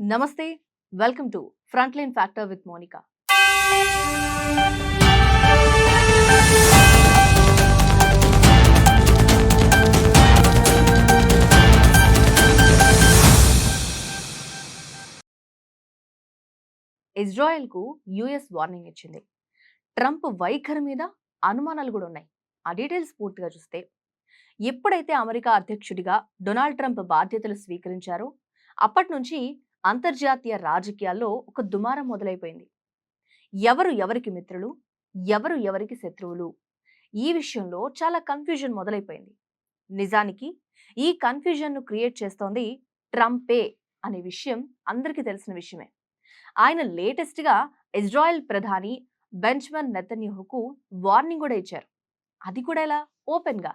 నమస్తే welcome to front line factor with Monica. ఇజ్రాయెల్కు US warning ఇచ్చింది. Trump వైఖరి మీద అనుమానాలు కూడా ఉన్నాయి. ఆ డీటెయిల్స్ పూర్తిగా చూస్తే ఎప్పుడైతే అమెరికా అధ్యక్షుడిగా డొనాల్డ్ ట్రంప్ బాధ్యతలు స్వీకరించారో అప్పటి నుంచి అంతర్జాతీయ రాజకీయాల్లో ఒక దుమారం మొదలైపోయింది. ఎవరు ఎవరికి మిత్రులు? ఎవరు ఎవరికి శత్రువులు? ఈ విషయంలో చాలా కన్ఫ్యూజన్ మొదలైపోయింది. నిజానికి ఈ కన్ఫ్యూజన్ను క్రియేట్ చేస్తోంది ట్రంపే అనే విషయం అందరికీ తెలిసిన విషయమే. ఆయన లేటెస్ట్గా ఇజ్రాయెల్ ప్రధాని బెంచ్మన్ నెతన్యూహుకు వార్నింగ్ కూడా ఇచ్చారు. అది కూడా ఎలా? ఓపెన్గా.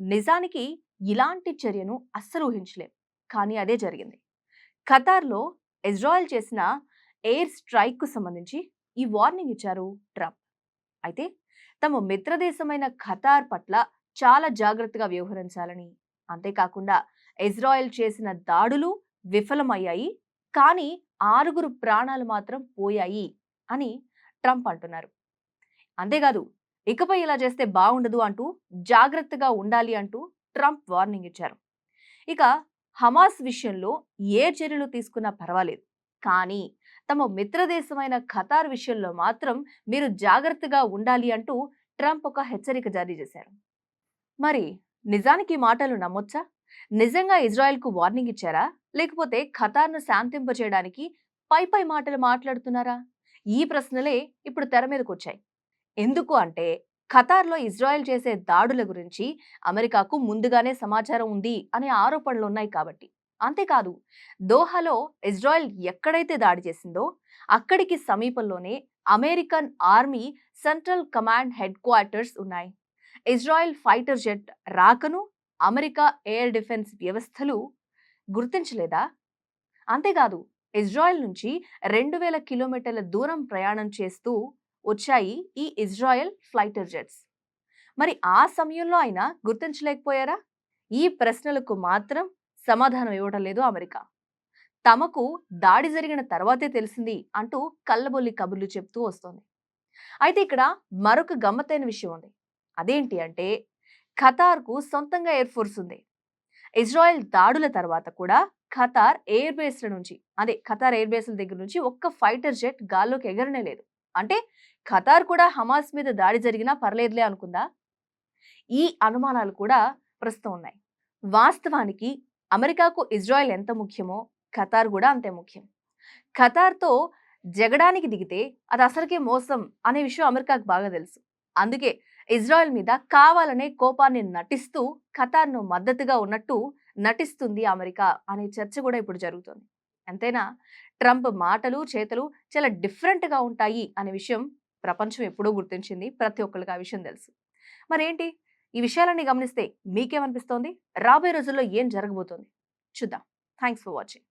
నిజానికి ఇలాంటి చర్యను అస్సలు ఊహించలేం. కానీ అదే జరిగింది. ఖతార్లో ఇజ్రాయెల్ చేసిన ఎయిర్ స్ట్రైక్కు సంబంధించి ఈ వార్నింగ్ ఇచ్చారు ట్రంప్. అయితే తమ మిత్రదేశమైన ఖతార్ పట్ల చాలా జాగ్రత్తగా వ్యవహరించాలని. అంతేకాకుండా ఇజ్రాయెల్ చేసిన దాడులు విఫలమయ్యాయి. కానీ ఆరుగురు ప్రాణాలు మాత్రం పోయాయి అని ట్రంప్ అంటున్నారు. అంతేకాదు ఇకపై ఇలా చేస్తే బాగుండదు అంటూ జాగ్రత్తగా ఉండాలి అంటూ ట్రంప్ వార్నింగ్ ఇచ్చారు. ఇక హమాస్ విషయంలో ఏ చర్యలు తీసుకున్నా పర్వాలేదు. కానీ తమ మిత్రదేశమైన ఖతార్ విషయంలో మాత్రం మీరు జాగ్రత్తగా ఉండాలి అంటూ ట్రంప్ ఒక హెచ్చరిక జారీ చేశారు. మరి నిజానికి మాటలు నమ్మొచ్చా? నిజంగా ఇజ్రాయెల్కు వార్నింగ్ ఇచ్చారా? లేకపోతే ఖతార్ను శాంతింపచేయడానికి పై పై మాటలు మాట్లాడుతున్నారా? ఈ ప్రశ్నలే ఇప్పుడు తెర మీదకు వచ్చాయి ఎందుకు అంటే ఖతార్లో ఇజ్రాయెల్ చేసే దాడుల గురించి అమెరికాకు ముందుగానే సమాచారం ఉంది అనే ఆరోపణలు ఉన్నాయి కాబట్టి. అంతేకాదు దోహాలో ఇజ్రాయెల్ ఎక్కడైతే దాడి చేసిందో అక్కడికి సమీపంలోనే American army central command headquarters ఉన్నాయి. ఇజ్రాయెల్ ఫైటర్ జెట్ రాకను అమెరికా ఎయిర్ డిఫెన్స్ వ్యవస్థలు గుర్తించలేదా? అంతేకాదు ఇజ్రాయెల్ నుంచి రెండు వేల కిలోమీటర్ల దూరం ప్రయాణం చేస్తూ వచ్చాయి ఈ ఇజ్రాయెల్ ఫ్లైటర్ జెట్స్. మరి ఆ సమయంలో అయినా గుర్తించలేకపోయారా? ఈ ప్రశ్నలకు మాత్రం సమాధానం ఇవ్వడం లేదు అమెరికా. తమకు దాడి జరిగిన తర్వాతే తెలిసింది అంటూ కళ్ళబొల్లి కబుర్లు చెప్తూ వస్తోంది. అయితే ఇక్కడ మరొక గమ్మత్తైన విషయం ఉంది. అదేంటి అంటే ఖతార్కు సొంతంగా ఎయిర్ ఫోర్స్ ఉంది. ఇజ్రాయెల్ దాడుల తర్వాత కూడా ఖతార్ ఎయిర్ బేస్ల నుంచి అదే ఖతార్ ఎయిర్ బేస్ల దగ్గర నుంచి ఒక్క ఫైటర్ జెట్ గాల్లోకి ఎగరనే లేదు. అంటే ఖతార్ కూడా హమాస్ మీద దాడి జరిగినా పర్లేదులే అనుకుందా? ఈ అనుమానాలు కూడా ప్రస్తుతం ఉన్నాయి. వాస్తవానికి అమెరికాకు ఇజ్రాయెల్ ఎంత ముఖ్యమో ఖతార్ కూడా అంతే ముఖ్యం. ఖతార్తో జగడానికి దిగితే అది అసలుకే మోసం అనే విషయం అమెరికాకు బాగా తెలుసు. అందుకే ఇజ్రాయెల్ మీద కావాలనే కోపాన్ని నటిస్తూ ఖతార్ను మద్దతుగా ఉన్నట్టు నటిస్తుంది అమెరికా అనే చర్చ కూడా ఇప్పుడు జరుగుతుంది. అంతేనా? ట్రంప్ మాటలు చేతలు చాలా డిఫరెంట్గా ఉంటాయి అనే విషయం ప్రపంచం ఎప్పుడూ గుర్తించింది ప్రతి ఒక్కరికి ఆ విషయం తెలుసు. మరేంటి? ఈ విషయాలన్నీ గమనిస్తే మీకేమనిపిస్తోంది? రాబోయే రోజుల్లో ఏం జరగబోతోంది? చూద్దాం. Thanks for watching.